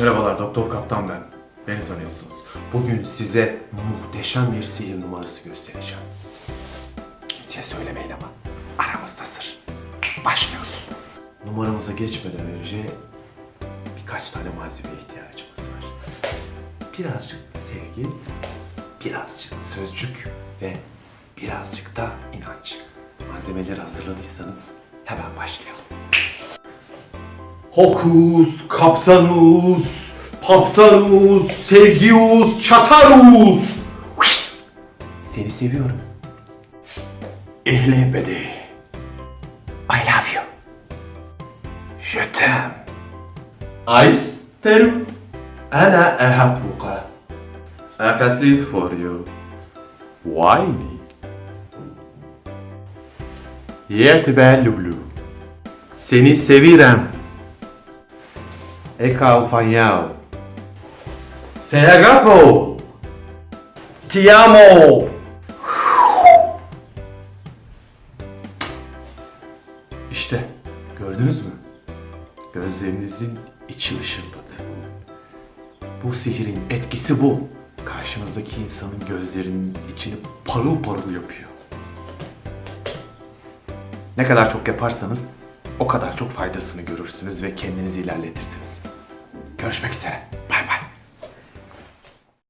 Merhabalar Doktor Kaptan ben. Beni tanıyorsunuz. Bugün size muhteşem bir sihir numarası göstereceğim. Kimseye söylemeyin ama aramızda sır. Başlıyoruz. Numaramıza geçmeden önce birkaç tane malzemeye ihtiyacımız var. Birazcık sevgi, birazcık sözcük ve birazcık da inanç. Malzemeleri hazırladıysanız hemen başlayalım. Hokus, kaptanus, paptanus, sevgius, çatarus. Seni seviyorum. Ehle. I love you. Je t'aime. Aisterim. Ana ehabbuka. I can sleep for you. Why me? Yetbellublu. Seni sevirem. Eka ufanyao. Se agapo. Ti amo. İşte gördünüz mü? Gözlerinizin içi ışıldadı. Bu sihirin etkisi bu. Karşınızdaki insanın gözlerinin içini parıl parıl yapıyor. Ne kadar çok yaparsanız o kadar çok faydasını görürsünüz ve kendinizi ilerletirsiniz. Görüşmek üzere.